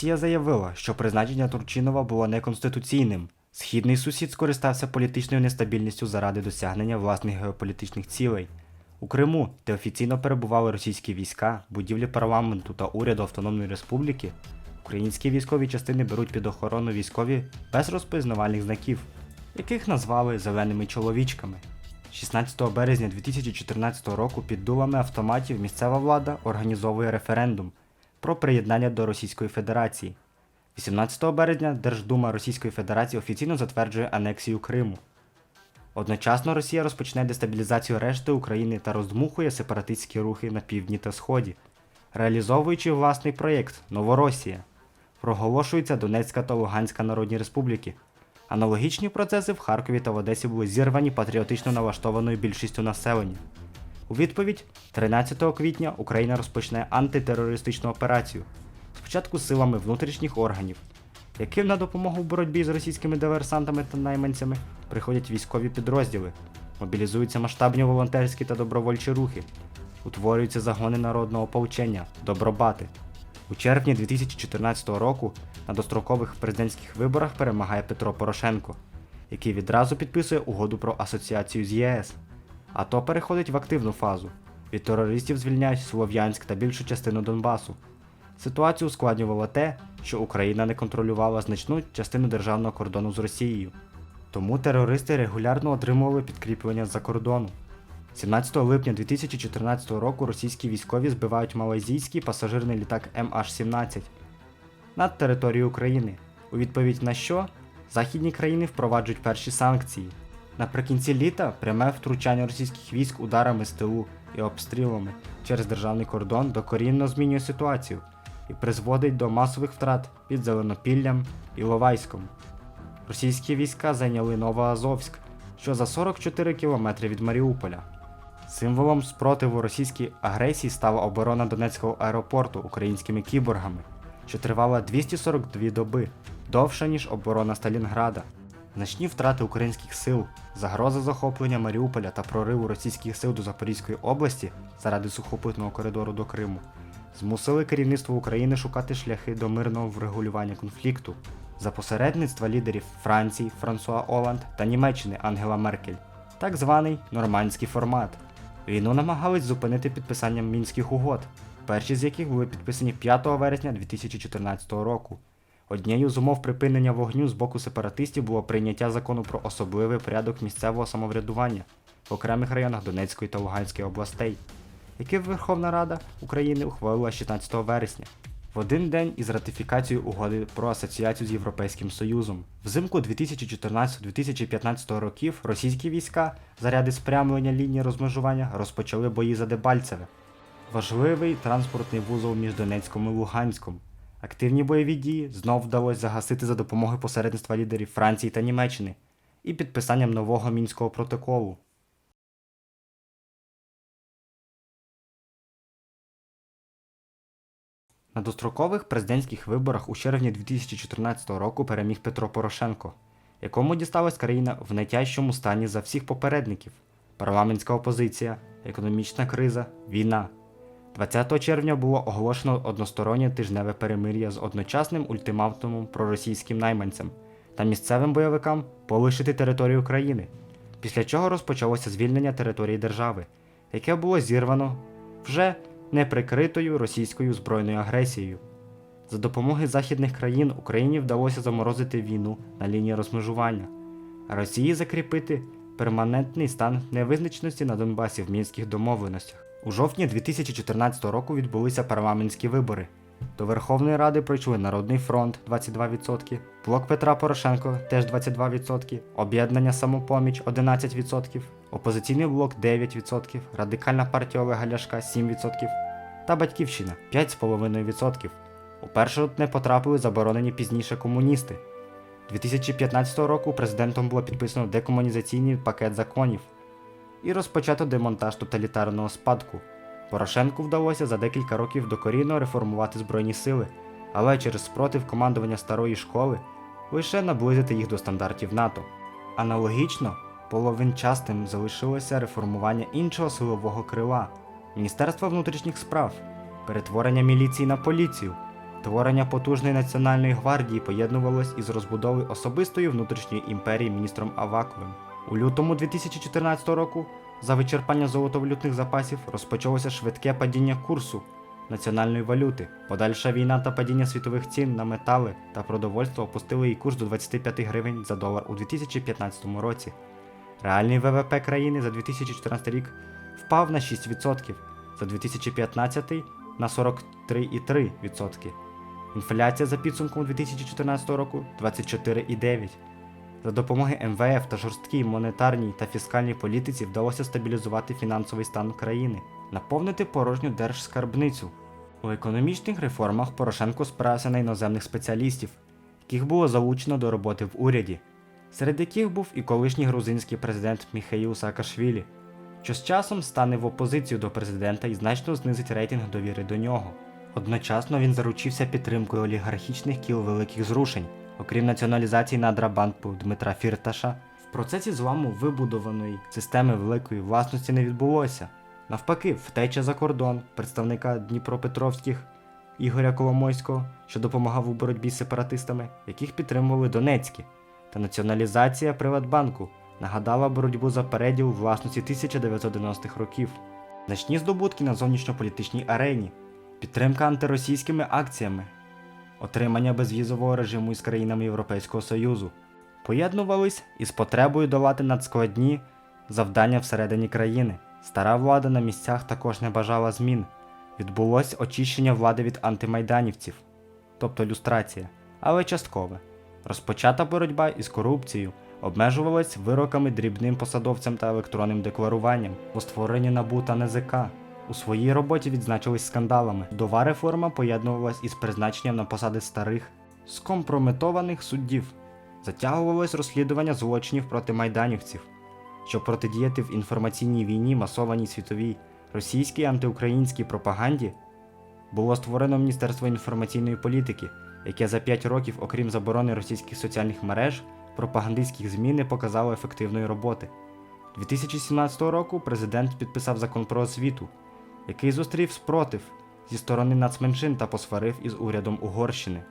Росія заявила, що призначення Турчинова було неконституційним. Східний сусід скористався політичною нестабільністю заради досягнення власних геополітичних цілей. У Криму, де офіційно перебували російські війська, будівлі парламенту та уряду Автономної Республіки, українські військові частини беруть під охорону військові без розпізнавальних знаків, яких назвали зеленими чоловічками. 16 березня 2014 року під дулами автоматів місцева влада організовує референдум про приєднання до Російської Федерації. 18 березня Держдума Російської Федерації офіційно затверджує анексію Криму. Одночасно Росія розпочне дестабілізацію решти України та роздмухує сепаратистські рухи на півдні та сході, реалізовуючи власний проєкт Новоросія. Проголошуються Донецька та Луганська Народні Республіки. Аналогічні процеси в Харкові та в Одесі були зірвані патріотично налаштованою більшістю населення. У відповідь, 13 квітня Україна розпочне антитерористичну операцію, спочатку силами внутрішніх органів, яким на допомогу в боротьбі з російськими диверсантами та найманцями приходять військові підрозділи, мобілізуються масштабні волонтерські та добровольчі рухи, утворюються загони народного ополчення, добробати. У червні 2014 року на дострокових президентських виборах перемагає Петро Порошенко, який відразу підписує угоду про асоціацію з ЄС. АТО переходить в активну фазу. Від терористів звільняють Слов'янськ та більшу частину Донбасу. Ситуацію ускладнювало те, що Україна не контролювала значну частину державного кордону з Росією. Тому терористи регулярно отримували підкріплення з-за кордону. 17 липня 2014 року російські військові збивають малайзійський пасажирний літак MH17 над територією України, у відповідь на що західні країни впроваджують перші санкції. Наприкінці літа пряме втручання російських військ ударами з тилу і обстрілами через державний кордон докорінно змінює ситуацію і призводить до масових втрат під Зеленопіллям і Ловайськом. Російські війська зайняли Новоазовськ, що за 44 кілометри від Маріуполя. Символом спротиву російській агресії стала оборона Донецького аеропорту українськими кіборгами, що тривала 242 доби, довше ніж оборона Сталінграда. Значні втрати українських сил, загроза захоплення Маріуполя та прориву російських сил до Запорізької області заради сухопутного коридору до Криму змусили керівництво України шукати шляхи до мирного врегулювання конфлікту за посередництва лідерів Франції Франсуа Оланд та Німеччини Ангела Меркель, так званий нормандський формат. Війну намагались зупинити підписанням мінських угод, перші з яких були підписані 5 вересня 2014 року. Однією з умов припинення вогню з боку сепаратистів було прийняття закону про особливий порядок місцевого самоврядування в окремих районах Донецької та Луганської областей, який Верховна Рада України ухвалила 16 вересня, в один день із ратифікацією угоди про асоціацію з Європейським Союзом. Взимку 2014-2015 років російські війська заряди спрямлення лінії розмежування розпочали бої за Дебальцеве, важливий транспортний вузол між Донецьком і Луганськом. Активні бойові дії знов вдалося загасити за допомогою посередництва лідерів Франції та Німеччини і підписанням нового мінського протоколу. На дострокових президентських виборах у червні 2014 року переміг Петро Порошенко, якому дісталась країна в найтяжчому стані за всіх попередників: парламентська опозиція, економічна криза, війна. 20 червня було оголошено одностороннє тижневе перемир'я з одночасним ультиматумом проросійським найманцям та місцевим бойовикам полишити територію країни, після чого розпочалося звільнення території держави, яке було зірвано вже неприкритою російською збройною агресією. За допомогою західних країн Україні вдалося заморозити війну на лінії розмежування, а Росії закріпити перманентний стан невизначеності на Донбасі в мінських домовленостях. У жовтні 2014 року відбулися парламентські вибори. До Верховної Ради пройшли Народний фронт 22%, Блок Петра Порошенко теж 22%, Об'єднання Самопоміч 11%, Опозиційний блок 9%, Радикальна партія Олега Ляшка 7% та Батьківщина 5,5%. У першу не потрапили заборонені пізніше комуністи. 2015 року президентом було підписано декомунізаційний пакет законів і розпочато демонтаж тоталітарного спадку. Порошенку вдалося за декілька років докорінно реформувати Збройні сили, але через спротив командування старої школи лише наблизити їх до стандартів НАТО. Аналогічно, половинчастим залишилося реформування іншого силового крила Міністерства внутрішніх справ, перетворення міліції на поліцію, Творення потужної національної гвардії поєднувалось із розбудовою особистої внутрішньої імперії міністром Аваковим. У лютому 2014 року, за вичерпання золотовалютних запасів, розпочалося швидке падіння курсу національної валюти. Подальша війна та падіння світових цін на метали та продовольство опустили її курс до 25 гривень за долар у 2015 році. Реальний ВВП країни за 2014 рік впав на 6%, за 2015 на 43,3%. Інфляція за підсумком 2014 року 24,9%. За допомоги МВФ та жорсткій монетарній та фіскальній політиці вдалося стабілізувати фінансовий стан країни, наповнити порожню держскарбницю. У економічних реформах Порошенко спирався на іноземних спеціалістів, яких було залучено до роботи в уряді, серед яких був і колишній грузинський президент Міхаїл Саакашвілі, що з часом стане в опозицію до президента і значно знизить рейтинг довіри до нього. Одночасно він заручився підтримкою олігархічних кіл великих зрушень, окрім націоналізації надрабанку Дмитра Фірташа. В процесі зламу вибудованої системи великої власності не відбулося. Навпаки, втеча за кордон представника Дніпропетровських Ігоря Коломойського, що допомагав у боротьбі з сепаратистами, яких підтримували Донецькі, та націоналізація Приватбанку нагадала боротьбу за переділ власності 1990-х років, значні здобутки на зовнішньополітичній арені, підтримка антиросійськими акціями, отримання безвізового режиму із країнами Європейського Союзу, поєднувались із потребою долати надскладні завдання всередині країни. Стара влада на місцях також не бажала змін. Відбулось очищення влади від антимайданівців, тобто люстрація, але часткове. Розпочата боротьба із корупцією обмежувалась вироками дрібним посадовцям та електронним декларуванням у створенні НАБУ та НЗК. У своїй роботі відзначились скандалами. Дова реформа поєднувалась із призначенням на посади старих, скомпрометованих суддів. Затягувалось розслідування злочинів проти майданівців, щоб протидіяти в інформаційній війні масованій світовій російській антиукраїнській пропаганді. Було створено Міністерство інформаційної політики, яке за 5 років, окрім заборони російських соціальних мереж, пропагандистських ЗМІ не показало ефективної роботи. 2017 року президент підписав закон про освіту, який зустрів спротив зі сторони нацменшин та посварив із урядом Угорщини.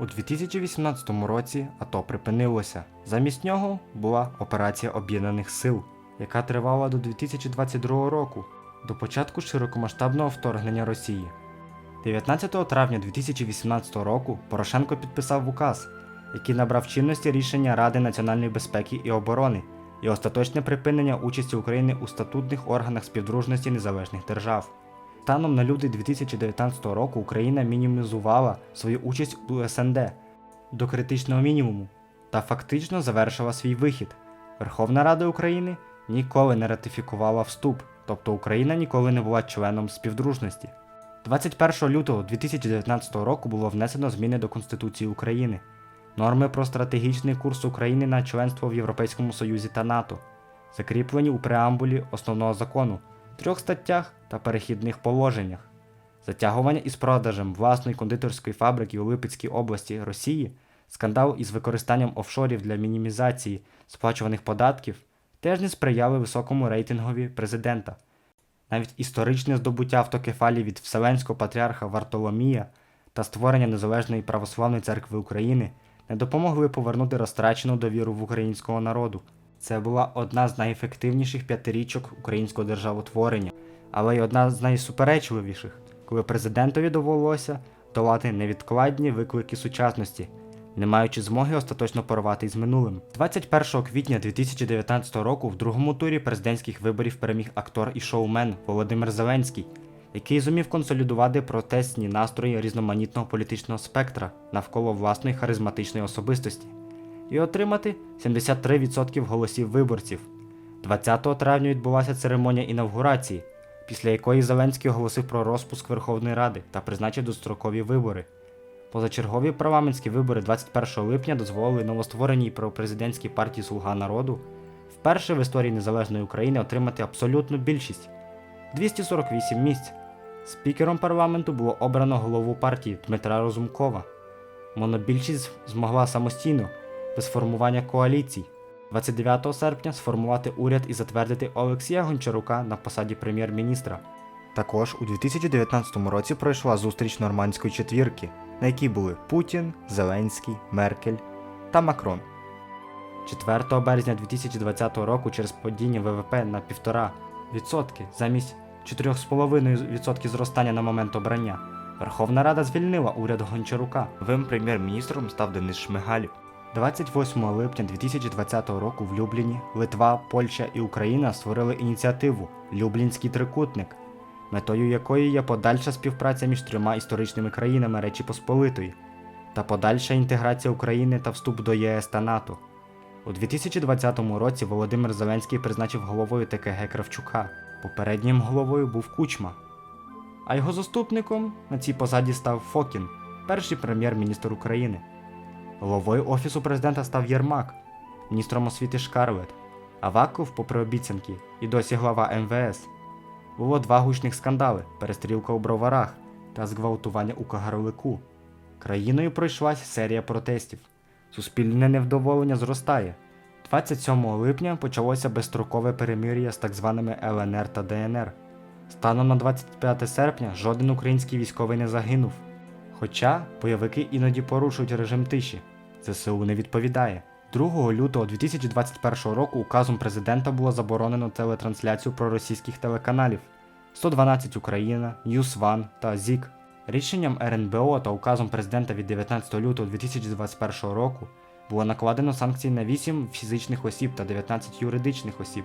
У 2018 році АТО припинилося. Замість нього була операція Об'єднаних Сил, яка тривала до 2022 року, до початку широкомасштабного вторгнення Росії. 19 травня 2018 року Порошенко підписав указ, який набрав чинності рішення Ради національної безпеки і оборони і остаточне припинення участі України у статутних органах співдружності незалежних держав. Станом на лютий 2019 року Україна мінімізувала свою участь у СНД до критичного мінімуму та фактично завершила свій вихід. Верховна Рада України ніколи не ратифікувала вступ, тобто Україна ніколи не була членом співдружності. 21 лютого 2019 року було внесено зміни до Конституції України, норми про стратегічний курс України на членство в Європейському Союзі та НАТО, закріплені у преамбулі основного закону, трьох статтях та перехідних положеннях. Затягування із продажем власної кондитерської фабрики у Липецькій області Росії, скандал із використанням офшорів для мінімізації сплачуваних податків теж не сприяли високому рейтингові президента. Навіть історичне здобуття автокефалії від Вселенського патріарха Вартоломія та створення Незалежної православної церкви України не допомогли повернути розтрачену довіру в українського народу. Це була одна з найефективніших п'ятирічок українського державотворення, але й одна з найсуперечливіших, коли президентові довелося долати невідкладні виклики сучасності, не маючи змоги остаточно порвати із минулим. 21 квітня 2019 року в другому турі президентських виборів переміг актор і шоумен Володимир Зеленський, який зумів консолідувати протестні настрої різноманітного політичного спектра навколо власної харизматичної особистості і отримати 73% голосів виборців. 20 травня відбулася церемонія інавгурації, після якої Зеленський оголосив про розпуск Верховної Ради та призначив дострокові вибори. Позачергові парламентські вибори 21 липня дозволили новоствореній пропрезидентській партії Слуга народу вперше в історії незалежної України отримати абсолютну більшість 248 місць. Спікером парламенту було обрано голову партії Дмитра Розумкова. Монобільшість змогла самостійно, без формування коаліцій, 29 серпня сформувати уряд і затвердити Олексія Гончарука на посаді прем'єр-міністра. Також у 2019 році пройшла зустріч нормандської четвірки, на якій були Путін, Зеленський, Меркель та Макрон. 4 березня 2020 року через падіння ВВП на 1,5% замість 4,5% зростання на момент обрання. Верховна Рада звільнила уряд Гончарука. Новим прем'єр-міністром став Денис Шмигаль. 28 липня 2020 року в Любліні Литва, Польща і Україна створили ініціативу Люблінський трикутник, метою якої є подальша співпраця між трьома історичними країнами Речі Посполитої та подальша інтеграція України та вступ до ЄС та НАТО. У 2020 році Володимир Зеленський призначив головою ТКГ Кравчука. Попереднім головою був Кучма. А його заступником на цій посаді став Фокін, перший прем'єр-міністр України. Головою Офісу президента став Єрмак, міністром освіти Шкарлет. Аваков, попри обіцянки, і досі глава МВС. Було два гучних скандали: перестрілка у броварах та зґвалтування у Кагарлику. Країною пройшлась серія протестів. Суспільне невдоволення зростає. 27 липня почалося безстрокове перемир'я з так званими ЛНР та ДНР. Станом на 25 серпня жоден український військовий не загинув. Хоча бойовики іноді порушують режим тиші. ЗСУ не відповідає. 2 лютого 2021 року указом президента було заборонено телетрансляцію проросійських телеканалів 112 Україна, One та ЗІК. Рішенням РНБО та указом президента від 19 лютого 2021 року було накладено санкції на 8 фізичних осіб та 19 юридичних осіб,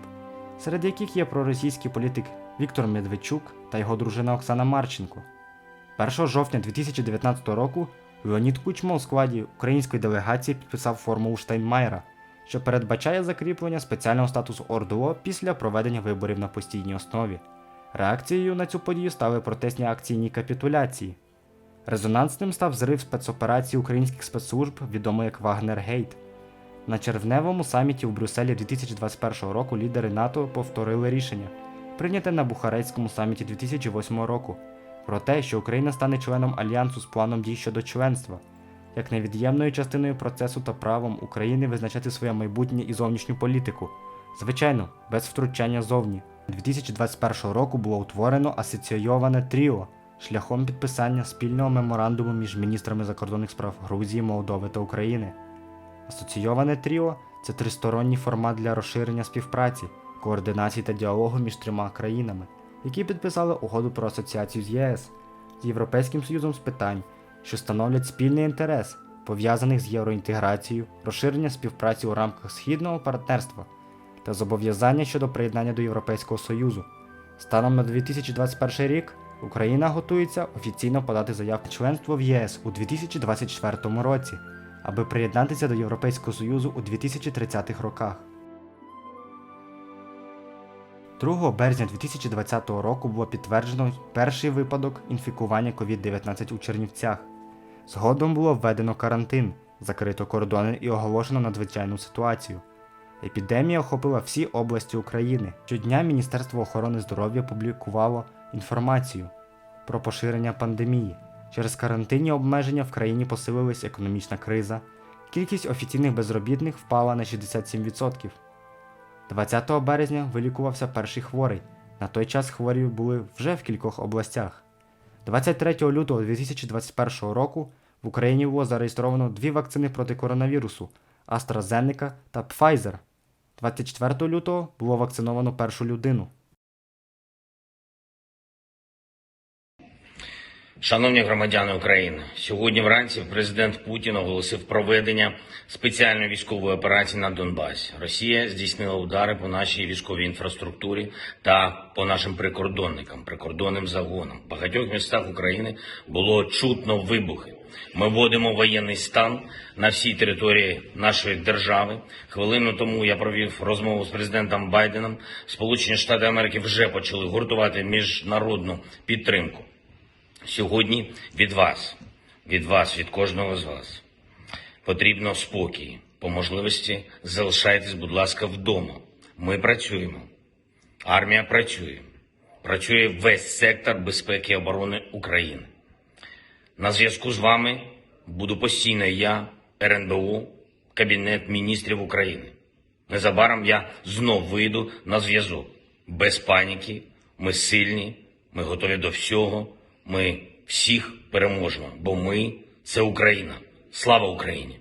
серед яких є проросійський політик Віктор Медведчук та його дружина Оксана Марченко. 1 жовтня 2019 року Леонід Кучма у складі української делегації підписав формулу Штайнмайера, що передбачає закріплення спеціального статусу ОРДЛО після проведення виборів на постійній основі. Реакцією на цю подію стали протестні акційні капітуляції. Резонансним став зрив спецоперації українських спецслужб, відомий як Вагнергейт. На червневому саміті в Брюсселі 2021 року лідери НАТО повторили рішення, прийняте на Бухарестському саміті 2008 року, про те, що Україна стане членом альянсу з планом дій щодо членства, як невід'ємною частиною процесу та правом України визначати своє майбутнє і зовнішню політику, звичайно, без втручання зовні. 2021 року було утворено асоційоване тріо шляхом підписання спільного меморандуму між міністрами закордонних справ Грузії, Молдови та України. Асоційоване тріо це тристоронній формат для розширення співпраці, координації та діалогу між трьома країнами, які підписали угоду про асоціацію з ЄС з Європейським Союзом з питань, що становлять спільний інтерес, пов'язаних з євроінтеграцією, розширення співпраці у рамках східного партнерства та зобов'язання щодо приєднання до Європейського Союзу. Станом на 2021 рік Україна готується офіційно подати заявку членство в ЄС у 2024 році, аби приєднатися до Європейського Союзу у 2030-х роках. 2 березня 2020 року було підтверджено перший випадок інфікування COVID-19 у Чернівцях. Згодом було введено карантин, закрито кордони і оголошено надзвичайну ситуацію. Епідемія охопила всі області України. Щодня Міністерство охорони здоров'я публікувало інформацію про поширення пандемії. Через карантинні обмеження в країні посилилась економічна криза. Кількість офіційних безробітних впала на 67%. 20 березня вилікувався перший хворий. На той час хворі були вже в кількох областях. 23 лютого 2021 року в Україні було зареєстровано дві вакцини проти коронавірусу AstraZeneca та Pfizer. 24 лютого було вакциновано першу людину. Шановні громадяни України, сьогодні вранці президент Путін оголосив проведення спеціальної військової операції на Донбасі. Росія здійснила удари по нашій військовій інфраструктурі та по нашим прикордонникам, прикордонним загонам. В багатьох містах України було чутно вибухи. Ми вводимо воєнний стан на всій території нашої держави. Хвилину тому я провів розмову з президентом Байденом. Сполучені Штати Америки вже почали гуртувати міжнародну підтримку. Сьогодні від вас, від вас, від кожного з вас потрібно спокій. По можливості залишайтесь, будь ласка, вдома. Ми працюємо. Армія працює. Працює весь сектор безпеки і оборони України. На зв'язку з вами буду постійно я, РНБО, Кабінет міністрів України. Незабаром я знов вийду на зв'язок. Без паніки, ми сильні, Ми готові до всього. Ми всіх переможемо, бо ми це Україна. Слава Україні!